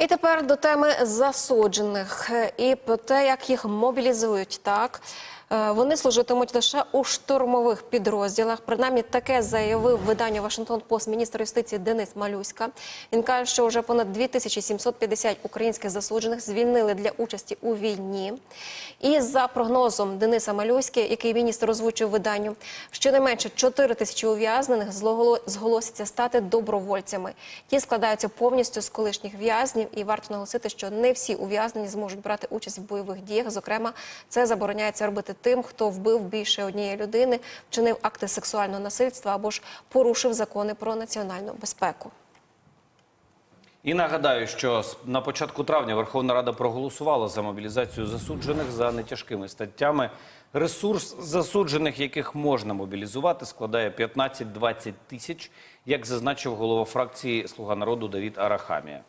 І тепер до теми засуджених е, і про те, як їх мобілізують. Так вони служитимуть лише у штурмових підрозділах. Принаймні, таке заявив видання Вашингтон Пост міністр юстиції Денис Малюська. Він каже, що вже понад 2750 українських засуджених звільнили для участі у війні. І за прогнозом Дениса Малюськи, який міністр озвучив виданню, щонайменше 4 тисячі ув'язнених зголо- зголосяться стати добровольцями. Ті складаються повністю з колишніх в'язнів, і варто наголосити, що не всі ув'язнені зможуть брати участь в бойових діях. Зокрема, це забороняється робити тим, хто вбив більше однієї людини, вчинив акти сексуального насильства або ж порушив закони про національну безпеку. І нагадаю, що на початку травня Верховна Рада проголосувала за мобілізацію засуджених за нетяжкими статтями. Ресурс засуджених, яких можна мобілізувати, складає 15-20 тисяч, як зазначив голова фракції Слуга народу Давід Арахамія.